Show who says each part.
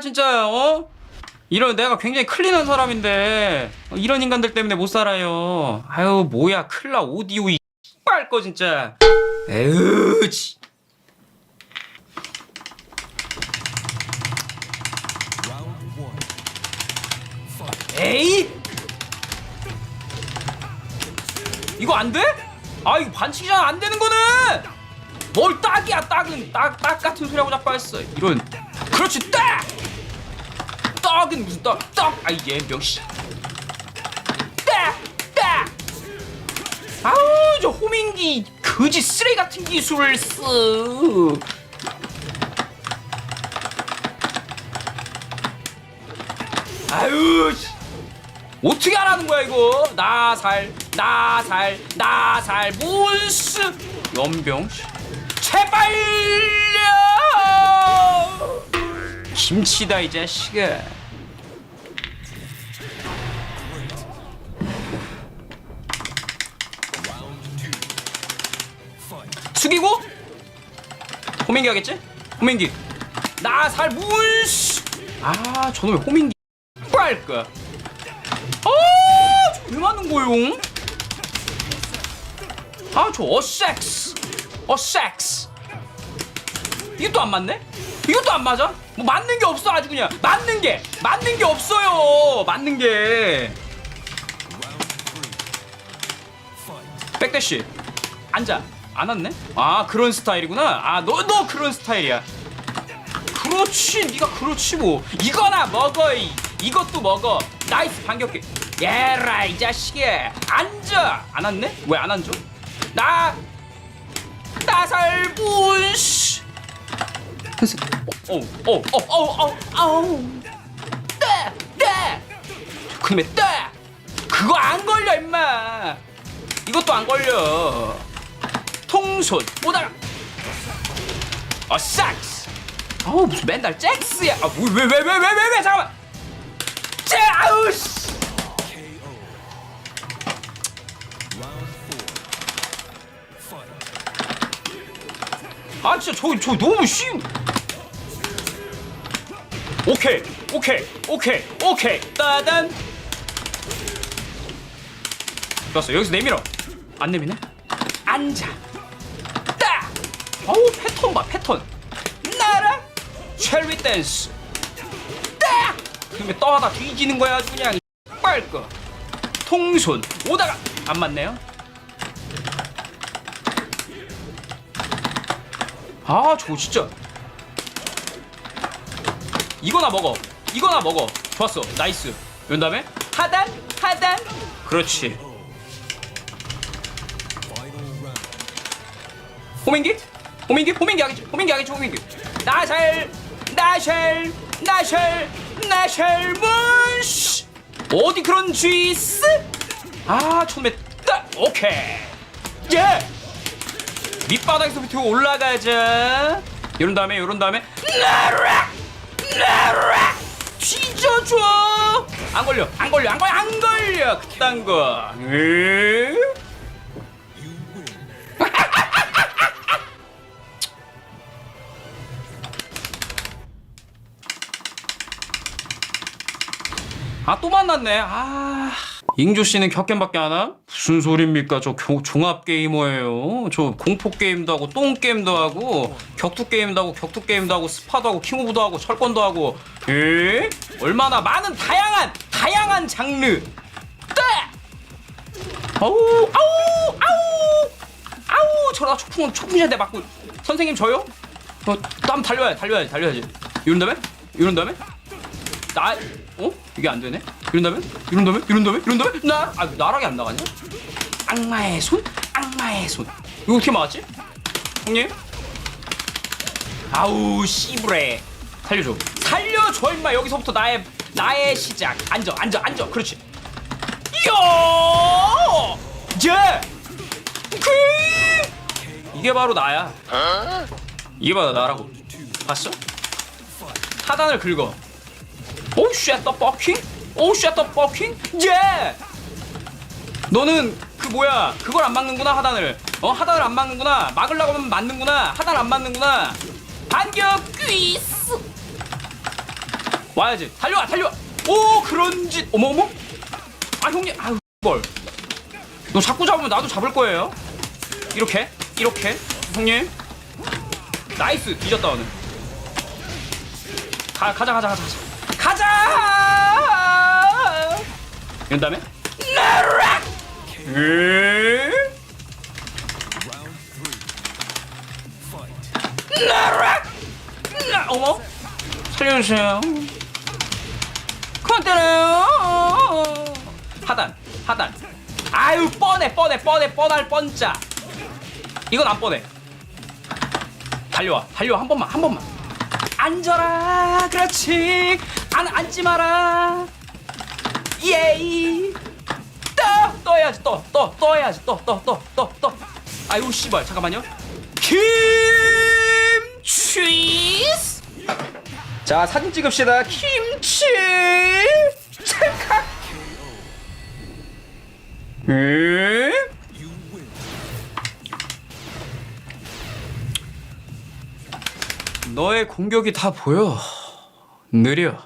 Speaker 1: 진짜 어 이런 내가 굉장히 클린한 사람인데 어, 이런 인간들 때문에 못 살아요. 아유 뭐야 클라 오디오 이 X발 거 진짜. 에휴 지. 에이 이거 안 돼? 아 이거 반칙이잖아 안 되는 거는 뭘 딱이야 딱은 딱, 딱 같은 소리하고 자꾸 했어 이런 그렇지 딱 떡은 무슨 떡 떡! 아이 예병씨 딱딱 아우 저 호밍기 거지 쓰레기 같은 기술을 쓰. 아유 씨. 어떻게 하라는 거야 이거? 나살 나살 나살. 문스 연병 씨. 제발요! 김치다 이 자식아 숙이고 호민기 하겠지? 호민기 나살 문스 아 저놈의 호민기 할까 아, 저왜 맞는 거용? 아, 저 어섹스. 어섹스. 이것도 안 맞네? 이것도 안 맞아? 뭐 맞는 게 없어 아주 그냥 맞는 게 맞는 게 없어요 맞는 게 백대시 앉아 안 왔네? 아 그런 스타일이구나. 아 너 너 그런 스타일이야. 그렇지 네가 그렇지 뭐. 이거나 먹어 이. 이것도 먹어. 나이스 반격기 얘라 이 자식이 앉아. 안 왔네? 왜 안 앉아? 나 나살분씨. 어어어어어어 떼 떼 그놈의 떼 그거 안 걸려 임마. 이것도 안 걸려 통손. 오다가 어 삭스. 아우 무슨 맨날 잭스야. 아왜왜 왜 왜 왜 왜 왜 잠깐만. 잭 아우 씨. 아 진짜 저, 저 너무 쉬 오케이 오케이 오케이 오케이. 따단. 좋았어 여기서 내밀어. 안 내미네? 앉아. 딱 어우 패턴 봐 패턴. 나라? 첼리 댄스 딱 그러면 떠다 뒤지는 거야 아주 그냥. 빨거. 통손. 오다가. 안 맞네요? 아 저거 진짜. 이거나 먹어. 이거나 먹어. 좋았어. 나이스. 그 다음에? 하단? 하단? 그렇지. 호밍기 호밍기 호밍기 하겠지 호밍기 하겠지 호밍기 나샬 나샬 나샬 나샬 문시 어디 그런 쥐스? 아 처음에 딱 오케이. 예! 밑바닥에서부터 올라가자. 이런 다음에 이런 다음에. 나라! 나라! 뒤져줘. 안 걸려 안 걸려 안 걸려 안 걸려. 그딴 거. 으? 아 또 만났네. 아 잉조 씨는 격겜밖에 안 함? 무슨 소리입니까? 저 교- 종합 게이머예요. 저 공포 게임도 하고 똥 게임도 하고 격투 게임도 하고 격투 게임도 하고 스파도 하고 킹오브도 하고 철권도 하고. 에? 얼마나 많은 다양한 다양한 장르. 떼! 아우 아우 아우 아우 저러다 초풍 초풍샷에 맞고 선생님 저요? 어, 또 한번 달려야 달려야지 달려야지. 이런 다음에 이런 다음에 나 어? 이게 안 되네? 이런 다음에? 이런 다음에? 이런 다음에? 이런 다음에? 나, 아, 나락이 안 나가냐? 악마의 손? 악마의 손. 이거 어떻게 막았지? 형님? 아우, 씨부레. 살려줘. 살려줘, 임마. 여기서부터 나의, 나의 시작. 앉아, 앉아, 앉아. 그렇지. 이야! 예! 그! 이게 바로 나야. 이게 바로 나라고. 봤어? 하단을 긁어. 오, 쉣, 더 버킹? 오, 쉣, 더 버킹? 예! 너는 그 뭐야? 그걸 안 막는구나, 하단을. 어, 하단을 안 막는구나. 막으려고 하면 맞는구나. 하단 안 맞는구나. 반격 퀴스! 와야지 달려와 달려와 오 그런지 어머 어머 아 형님 아유 뭘너 자꾸 잡으면 나도 잡을 거예요 이렇게 이렇게 형님 나이스 뒤졌다 오늘 가 가자 가자 가자 가자 가자! 이런 다음에? 나락 에? 나락 나 어머? 살려주세요. 때려요. 하단 하단. 아유 뻔해 뻔해 뻔해 뻔할 뻔짜 이건 안 뻔해. 달려와 달려와 한 번만 한 번만. 앉아라 그렇지 안 앉지 마라. 예이. 떠 떠야지 떠떠 떠야지 떠떠떠 떠떠 아유 씨발 잠깐만요. 김치스! 자 사진 찍읍시다. 김치! 찰칵 에? 너의 공격이 다 보여. 느려